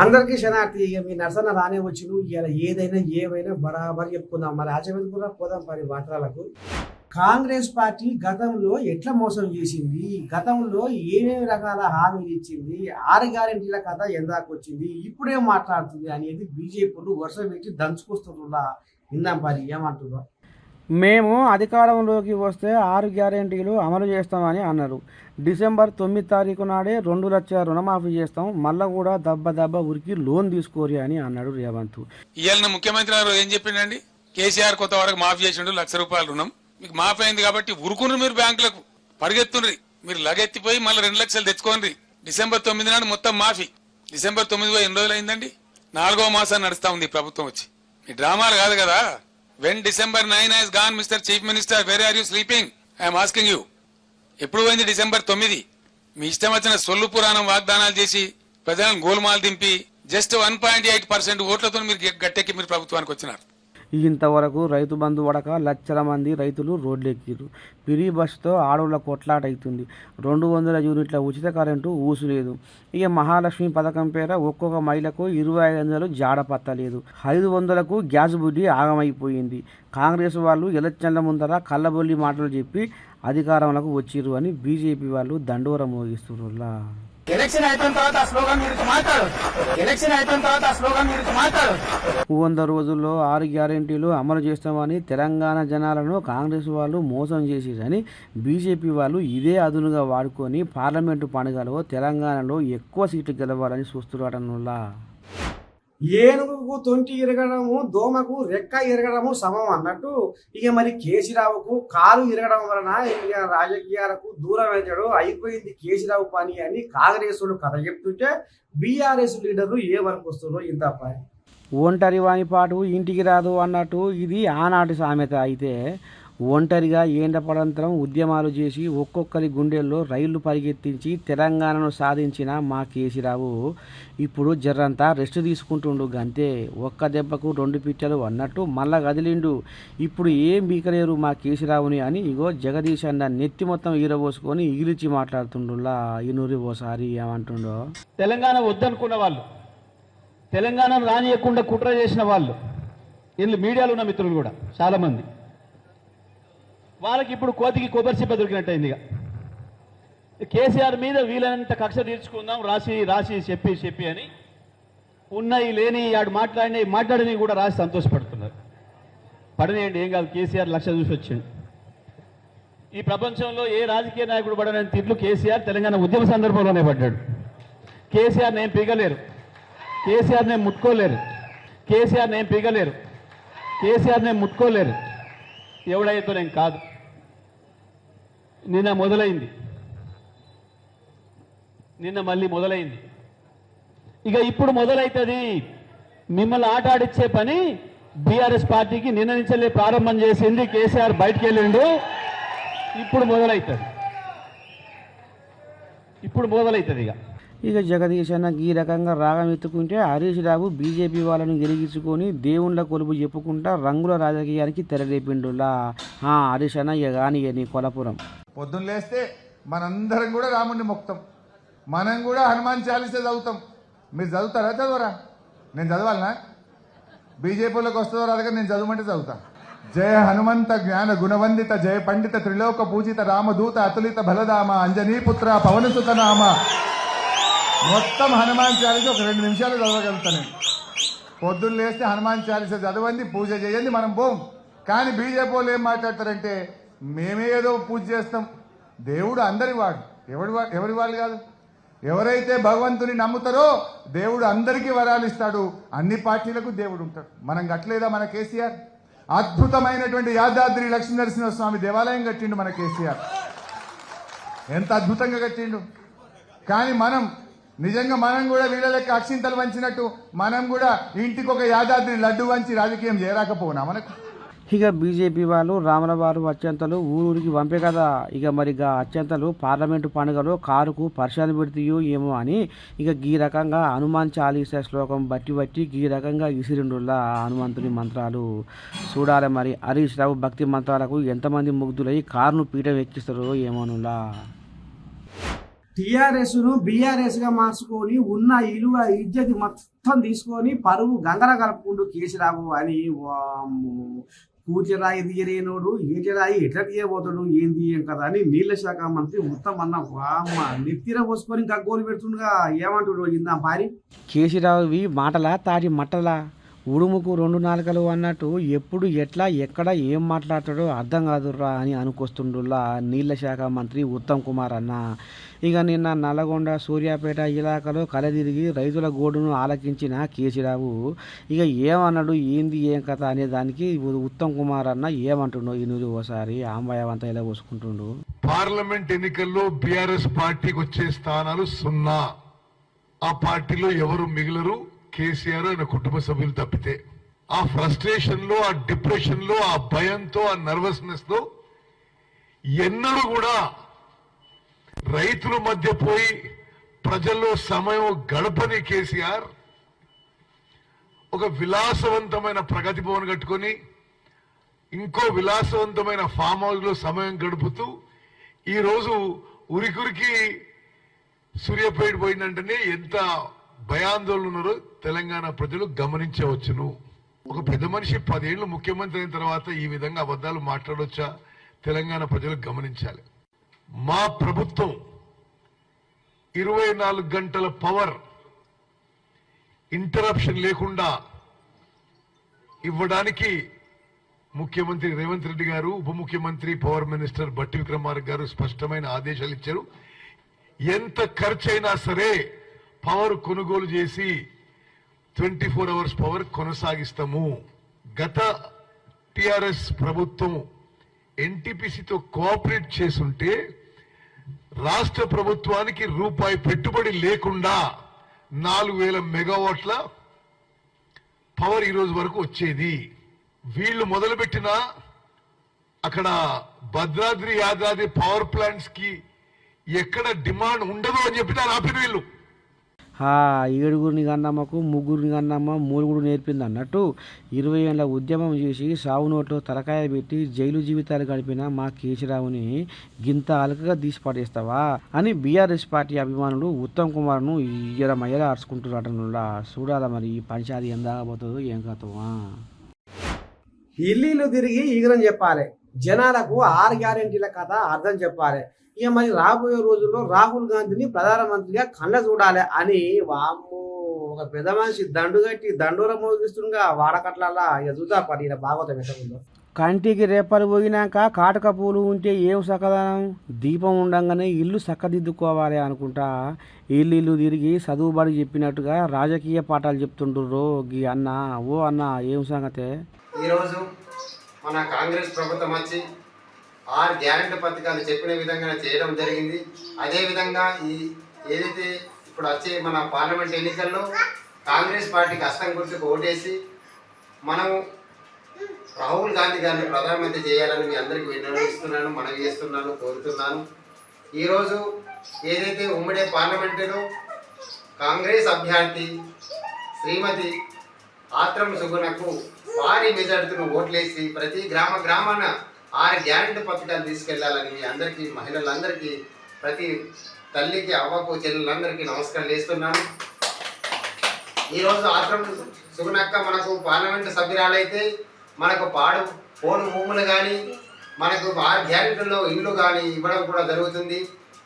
అందరికీ క్షణార్థి ఇక మీ నర్సన రానే వచ్చిను ఇలా ఏదైనా ఏమైనా బరాబర్ చెప్పుకుందాం. మరి ఆచరణ కూడా పోదాం మరి మాత్రాలకు కాంగ్రెస్ పార్టీ గతంలో ఎట్లా మోసం చేసింది? గతంలో ఏమేమి రకాల హామీలు ఇచ్చింది? ఆరు గ్యారెంటీల కథ ఎందాక వచ్చింది. ఇప్పుడే మాట్లాడుతుంది అనేది బీజేపీలు వరుస పెట్టి దంచుకొస్తుందా ఇందాం మరి ఏమంటున్నారు మేము అధికారంలోకి వస్తే ఆరు గ్యారెంటీలు అమలు చేస్తామని అన్నారు. డిసెంబర్ తొమ్మిది తారీఖు నాడే రెండు లక్షల రుణమాఫీ చేస్తాం మళ్ళా కూడా దెబ్బ దెబ్బ ఉరికి లోన్ తీసుకోరి అని అన్నాడు రేవంత్. ఇవాళ ముఖ్యమంత్రి గారు ఏం చెప్పిండండి? కేసీఆర్ కొత్త వరకు మాఫీ చేసిండు లక్ష రూపాయల రుణం. మీకు మాఫీ అయింది కాబట్టి ఉరుకుండ్రు మీరు బ్యాంకులకు. పరిగెత్తుండ్రి మీరు లగెత్తిపోయి మళ్ళీ రెండు లక్షలు తెచ్చుకోండి. డిసెంబర్ తొమ్మిది నాడు మొత్తం మాఫీ. డిసెంబర్ తొమ్మిది ఎన్ని రోజులు అయిందండి నాలుగో మాసం నడుస్తా ఉంది ప్రభుత్వం వచ్చి. ఈ డ్రామాలు కాదు కదా? When December nine has gone mister chief minister where are you sleeping I'm asking you ఎప్పుడు పోయింది డిసెంబర్ తొమ్మిది? మీ ఇష్టం వచ్చిన సొల్లు పురాణం వాగ్దానాలు చేసి ప్రజలను గోల్మాల్ దింపి just one point eight percent ఓట్లతో మీరు గట్టెక్కి మీరు ప్రభుత్వానికి వచ్చినారు. ఇంతవరకు రైతు బంధు వడక లక్షల మంది రైతులు రోడ్లెక్కిరు పిరి బస్సుతో ఆడవుల కొట్లాట అవుతుంది రెండు వందల యూనిట్ల ఉచిత కరెంటు ఊసులేదు. ఇక మహాలక్ష్మి పథకం పేర ఒక్కొక్క మహిళకు ఇరవై ఐదు వందలు జాడ పత్తలేదు. ఐదు వందలకు గ్యాస్ బుడ్డి ఆగమైపోయింది. కాంగ్రెస్ వాళ్ళు ఎలక్షన్ల ముందర కళ్ళబొల్లి మాటలు చెప్పి అధికారంలోకి వచ్చిర్రు అని బీజేపీ వాళ్ళు దండోరం మోగిస్తున్నారు ఎలక్షన్ అయిపోయిన తర్వాత ఆ స్లోగన్ గురించి మాట్లాడు ఎలక్షన్ అయిపోయిన తర్వాత ఆ స్లోగన్ గురించి మాట్లాడు వంద రోజుల్లో ఆరు గ్యారంటీలు అమలు చేస్తామని తెలంగాణ జనాలను కాంగ్రెస్ వాళ్ళు మోసం చేసేసని బీజేపీ వాళ్ళు ఇదే అదునుగా వాడుకొని పార్లమెంటు పండుగలో తెలంగాణలో ఎక్కువ సీట్లు గెలవాలని చూస్తున్నారనులా ఏనుగుకు తొంటి ఇరగడము దోమకు రెక్క ఇరగడము సమం అన్నట్టు ఇక మరి కేసీరావుకు కాలు ఇరగడం వలన ఇక రాజకీయాలకు దూరం అవుతాడు అయిపోయింది కేసీరావు పని అని కాంగ్రెసులు కథ చెప్తుంటే బీఆర్ఎస్ లీడర్లు ఏమనుకు వస్తుందో ఇంత పని. ఒంటరి వాని పాటు ఇంటికి రాదు అన్నట్టు ఇది ఆనాటి సామెత. అయితే ఒంటరిగా ఏండపడంతరం ఉద్యమాలు చేసి ఒక్కొక్కరి గుండెల్లో రైళ్ళు పరిగెత్తించి తెలంగాణను సాధించిన మా కేసీరావు ఇప్పుడు జర్రంతా రెస్ట్ తీసుకుంటుండు గంతే. ఒక్క దెబ్బకు రెండు పిచ్చలు అన్నట్టు మళ్ళా కదిలిండు. ఇప్పుడు ఏం బీకలేరు మా కేసీరావుని అని ఇగో జగదీష్ అన్న నెత్తి మొత్తం ఈరబోసుకొని ఇగిలిచి మాట్లాడుతుండులా. ఈ నూరి ఓసారి ఏమంటుండో? తెలంగాణ వద్దనుకున్న వాళ్ళు తెలంగాణను రానియకుండా కుట్ర చేసిన వాళ్ళు వీళ్ళు మీడియాలో ఉన్న మిత్రులు కూడా చాలామంది. వాళ్ళకి ఇప్పుడు కోతికి కొబ్బరి చిప్ప దొరికినట్టయింది ఇక. కేసీఆర్ మీద వీలైనంత కక్ష తీర్చుకుందాం రాసి రాసి చెప్పి చెప్పి అని. ఉన్నాయి లేని ఆడు మాట్లాడిన మాట్లాడిని కూడా రాసి సంతోషపడుతున్నారు. పడనేయండి ఏం కాదు కేసీఆర్ లక్ష చూసి వచ్చిండు. ఈ ప్రపంచంలో ఏ రాజకీయ నాయకుడు పడనని తిట్లు కేసీఆర్ తెలంగాణ ఉద్యమ సందర్భంలోనే పడ్డాడు. కేసీఆర్ నేను పీగలేరు. కేసీఆర్ నేను ముట్టుకోలేరు. కేసీఆర్ నేను పీగలేరు. కేసీఆర్ నేను ముట్టుకోలేరు. ఎవడైతే నేను కాదు. నిన్న మొదలైంది. నిన్న మళ్ళీ మొదలైంది. ఇక ఇప్పుడు మొదలవుతుంది మిమ్మల్ని ఆట ఆడిచ్చే పని బీఆర్ఎస్ పార్టీకి నిన్న నుంచే ప్రారంభం చేసింది కేసీఆర్ బయటికి వెళ్ళిండు. ఇప్పుడు మొదలవుతుంది ఇప్పుడు మొదలవుతుంది ఇక. ఇక జగదీష్ అన్న ఈ రకంగా రాగం ఎత్తుకుంటే హరీష్ రావు బీజేపీ వాళ్ళని గెలిగించుకొని దేవుళ్ళ కొలుపు చెప్పుకుంటా రంగుల రాజకీయానికి తెరలేపిండులా. ఆ, హరీష్ అన్న ఇక కానీ నీ కొలపురం. పొద్దున్న లేస్తే మనందరం కూడా రాముడిని మొక్తాం మనం కూడా హనుమాన్ చాలీసే చదువుతాం. మీరు చదువుతారా చదవరా? నేను చదవాలనా? బీజేపీలోకి వస్తుందో రాదుగా నేను చదవమంటే చదువుతా. జయ హనుమంత జ్ఞాన గుణవందిత జయ పండిత త్రిలోక పూజిత రామదూత అతులిత బలదామ అంజనీపుత్ర పవనసుత నామ. మొత్తం హనుమాన్ చాలీస ఒక రెండు నిమిషాలు చదవగలుగుతాను. పొద్దున్న లేస్తే హనుమాన్ చాలీస చదవండి పూజ చేయండి మనం పోం. కానీ బీజేపీ వాళ్ళు ఏం మాట్లాడతారంటే మేమే ఏదో పూజ చేస్తాం. దేవుడు అందరి వాడు. ఎవడి ఎవరి వాళ్ళు కాదు? ఎవరైతే భగవంతుని నమ్ముతారో దేవుడు అందరికీ వరాలు ఇస్తాడు. అన్ని పార్టీలకు దేవుడు ఉంటాడు. మనం కట్టలేదా మన కేసీఆర్? అద్భుతమైనటువంటి యాదాద్రి లక్ష్మీనరసింహ స్వామి దేవాలయం కట్టిండు మన కేసీఆర్. ఎంత అద్భుతంగా కట్టిండు. కానీ మనం నిజంగా మనం కూడా వీళ్ళకి అక్షింతలు వంచినట్టు మనం కూడా ఇంటికి ఒక యాదాద్రి లడ్డు వంచి రాజకీయం చేయరాకపోనా మనకు? ఇక బీజేపీ వాళ్ళు రామలవారు అత్యంతలు ఊరూరికి పంపే కదా. ఇక మరి ఇక అత్యంతలు పార్లమెంటు పండుగలో కారుకు పరిశాన పెడుతాయో ఏమో అని ఇక ఈ రకంగా హనుమాన్ చాలీసా శ్లోకం బట్టి బట్టి ఈ రకంగా ఇసిరిండుల్లా హనుమంతుని మంత్రాలు. చూడాలి మరి. హరీష్ రావు భక్తి మంత్రాలకు ఎంతమంది ముగ్ధులై కారును పీఠం ఎక్కిస్తారో ఏమోనులా టిఆర్ఎస్ను గా మార్చుకొని ఉన్న ఇలువ ఇజ్జతి మొత్తం తీసుకొని పరువు గంగర కలుపుకుంటూ కేసీరావు అని వామ్మో, కూచరాయి తీయలేనోడు ఈటరాయి ఎట్లా తీయబోతాడు ఏంది తీయం కదా అని నీళ్ళ శాఖ మంత్రి ఉత్తమ్ అన్న వామ్మ నెత్తిర పోసుకొని ఇంకా గోలు పెడుతుండగా. ఏమంటుడు ఇందా భారీ కేసీరావువి మాటలా తాటి మట్టలా? ఉడుముకు రెండు నాలుకలు అన్నట్టు ఎప్పుడు ఎట్లా ఎక్కడ ఏం మాట్లాడతాడో అర్థం కాదురా అని అనుకొస్తుండులా నీళ్ళ శాఖ మంత్రి ఉత్తమ్ కుమార్ అన్న. ఇక నిన్న నల్లగొండ సూర్యాపేట ఇలాకాలో కలదిరిగి రైతుల గోడును ఆలకించిన కేసీరావు ఇక ఏమన్నాడు ఏంది ఏం కథ అనే దానికి ఉత్తమ్ కుమార్ అన్న ఏమంటుండో ఈ నువ్వు ఓసారి ఆంబాయవంతా ఇలా పోసుకుంటుండు? పార్లమెంట్ ఎన్నికల్లో బీఆర్ఎస్ పార్టీకి వచ్చే స్థానాలు సున్నా. ఆ పార్టీలో ఎవరు మిగిలరు? కేసీఆర్ ఆయన కుటుంబ సభ్యులు తప్పితే ఆ ఫ్రస్ట్రేషన్లో ఆ డిప్రెషన్లో ఆ భయంతో ఆ నర్వస్నెస్తో ఎన్నడూ కూడా రైతుల మధ్య పోయి ప్రజల్లో సమయం గడపని కేసీఆర్ ఒక విలాసవంతమైన ప్రగతి భవన్ కట్టుకొని ఇంకో విలాసవంతమైన ఫామ్ హౌస్లో సమయం గడుపుతూ ఈరోజు ఉరికురికి సూర్యాపేట పోయిందంటేనే ఎంత భయాందోళన ఉన్నారో తెలంగాణ ప్రజలు గమనించవచ్చును. ఒక పెద్ద మనిషి పదేళ్ళు ముఖ్యమంత్రి అయిన తర్వాత ఈ విధంగా అబద్ధాలు మాట్లాడొచ్చా? తెలంగాణ ప్రజలు గమనించాలి. మా ప్రభుత్వం ఇరవై నాలుగు గంటల పవర్ ఇంటరప్షన్ లేకుండా ఇవ్వడానికి ముఖ్యమంత్రి రేవంత్ రెడ్డి గారు ఉప ముఖ్యమంత్రి పవర్ మినిస్టర్ బట్టి విక్రమార్క గారు స్పష్టమైన ఆదేశాలు ఇచ్చారు. ఎంత ఖర్చైనా సరే పవర్ కొనుగోలు చేసి ట్వంటీ ఫోర్ అవర్స్ పవర్ కొనసాగిస్తాము. గత టిఆర్ఎస్ ప్రభుత్వం ఎన్టీపీసీతో కోఆపరేట్ చేసుంటే రాష్ట్ర ప్రభుత్వానికి రూపాయి పెట్టుబడి లేకుండా నాలుగు వేల మెగావాట్ల పవర్ ఈరోజు వరకు వచ్చేది. వీళ్ళు మొదలుపెట్టిన అక్కడ భద్రాద్రి యాదాద్రి పవర్ ప్లాంట్స్కి ఎక్కడ డిమాండ్ ఉండదు అని చెప్పి దాన్ని ఆపిన వీళ్ళు. ఏడుగురిని కన్నమ్మకు ముగ్గురిని కన్నమ్మ మూలుగుడు నేర్పింది అన్నట్టు ఇరవై ఏళ్ళ ఉద్యమం చేసి సావు నోట్లో తలకాయ పెట్టి జైలు జీవితాలు గడిపిన మా కేసీరావుని గింత అలకగా తీసి పడేస్తావా అని బీఆర్ఎస్ పార్టీ అభిమానులు ఉత్తమ్ కుమార్ను ఇయ్యరమయ్యర మయ్యల చూడాలా మరి ఈ పంచాది ఎంత పోతుందో ఏం కథమా? ఇల్లు తిరిగి ఈగరం చెప్పాలి. జనాలకు ఆరు గ్యారెంటీల కథ అర్థం చెప్పాలి. ఇక మరి రాబోయే రోజుల్లో రాహుల్ గాంధీని ప్రధానమంత్రిగా కళ్ళ చూడాలి అని వామ్ము ఒక పెద్ద మనిషి దండు కట్టి దండోర మోగిస్తుండగా వాడకట్లల్లా ఇక చూద్దా పని భాగవతం కంటికి రేపలు పోయినాక కాటక పూలు ఉంటే ఏం సకదనం? దీపం ఉండంగానే ఇల్లు చక్కదిద్దుకోవాలి అనుకుంటా. ఇల్లు ఇల్లు తిరిగి చదువుబడి చెప్పినట్టుగా రాజకీయ పాఠాలు చెప్తుండ్రు గీ అన్న ఓ అన్న ఏం సంగతే? ఈరోజు మన కాంగ్రెస్ ప్రభుత్వం వచ్చి ఆరు గ్యారెంటీ పథకాలు చెప్పిన విధంగా చేయడం జరిగింది. అదేవిధంగా ఈ ఏదైతే ఇప్పుడు వచ్చే మన పార్లమెంట్ ఎన్నికల్లో కాంగ్రెస్ పార్టీకి హస్తం గుర్తుకు ఓటేసి మనం రాహుల్ గాంధీ గారిని ప్రధానమంత్రి చేయాలని మీ అందరికీ విన్నవిస్తున్నాను మనవి చేస్తున్నాను కోరుతున్నాను. ఈరోజు ఏదైతే ఉమ్మడి పార్లమెంటులో కాంగ్రెస్ అభ్యర్థి శ్రీమతి ఆత్రం సుగుణకు భారీ మెజార్టీను ఓట్లేసి ప్రతి గ్రామ గ్రామాన ఆరు గ్యారెంటీ పథకాలు తీసుకెళ్ళాలని అందరికీ మహిళలందరికీ ప్రతి తల్లికి అవ్వకు చెల్లెలందరికీ నమస్కారం చేస్తున్నాను. ఈరోజు ఆత్రం సుగుణక్క మనకు పార్లమెంటు సభ్యురాలైతే మనకు పాడు ఫోన్ భూములు కానీ మనకు ఆరు గ్యారెంటీల్లో ఇల్లు కానీ ఇవ్వడం కూడా జరుగుతుంది.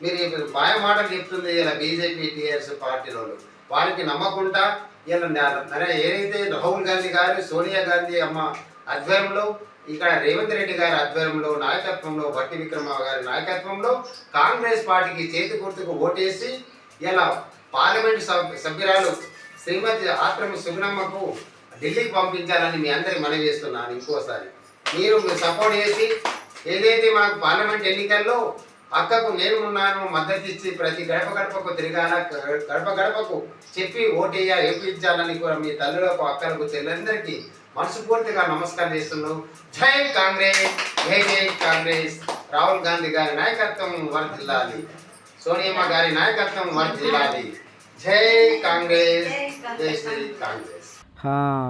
మీరు ఇప్పుడు మాయ మాటలు చెప్తుంది ఇలా బీజేపీ టీఆర్ఎస్ పార్టీలో వారికి నమ్మకుండా ఇలా నా- ఏదైతే రాహుల్ గాంధీ గారు సోనియా గాంధీ అమ్మ ఆధ్వర్యంలో ఇక్కడ రేవంత్ రెడ్డి గారి ఆధ్వర్యంలో నాయకత్వంలో భట్టి విక్రమ గారి నాయకత్వంలో కాంగ్రెస్ పార్టీకి చేతి గుర్తుకు ఓటేసి ఇలా పార్లమెంట్ సభ్యురాలు శ్రీమతి ఆక్రమ సుగుణమ్మకు ఢిల్లీకి పంపించాలని మీ అందరి మనవి చేస్తున్నాను ఇంకోసారి. మీరు మీరు సపోర్ట్ చేసి ఏదైతే మనకు పార్లమెంట్ ఎన్నికల్లో అక్కకు నేను ఉన్నాను మద్దతు ఇచ్చి ప్రతి గడప గడపకు తిరగాల గడప గడపకు చెప్పి ఓటేయ ఏపించాలని కూడా మీ తల్లులకు అక్కలకు చెల్లెందరికీ మనస్ఫూర్తిగా నమస్కారం చేస్తున్నాను జై కాంగ్రెస్ జై జై కాంగ్రెస్. రాహుల్ గాంధీ గారి నాయకత్వం వర్ధిల్లాలి సోనియమ్మ గారి నాయకత్వం వర్ధిల్లాలి జై కాంగ్రెస్ జై శ్రీ కాంగ్రెస్.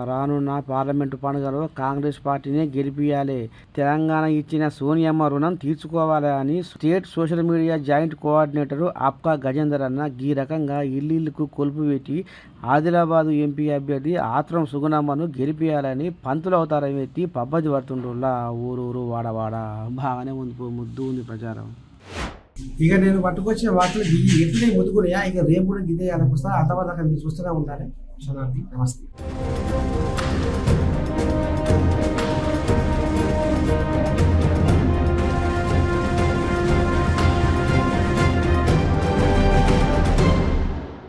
రానున్న పార్లమెంటు పండుగలో కాంగ్రెస్ పార్టీనే గెలిపియాలి తెలంగాణ ఇచ్చిన సోనియమ్మ రుణం తీర్చుకోవాలి అని state social media joint coordinator ఆప్కా Gajender అన్న ఈ రకంగా ఇల్లుకు కొలుపు పెట్టి ఆదిలాబాదు ఎంపీ అభ్యర్థి ఆత్రం సుగుణమ్మను గెలిపియాలని పంతులు అవతారం ఎత్తి పబ్బది పడుతుండ్రులా ఊరు ఊరు వాడవాడ. బాగానే ఉంది ముద్దు ఉంది ప్రచారం. ఇక నేను పట్టుకొచ్చిన వాటిలో ఈ ఎట్లనే ముదుకున్నాయా ఇక రేపు కూడా గిదే వస్తా అంతవరకు మీరు చూస్తూనే ఉండాలి. శనార్థి నమస్తే.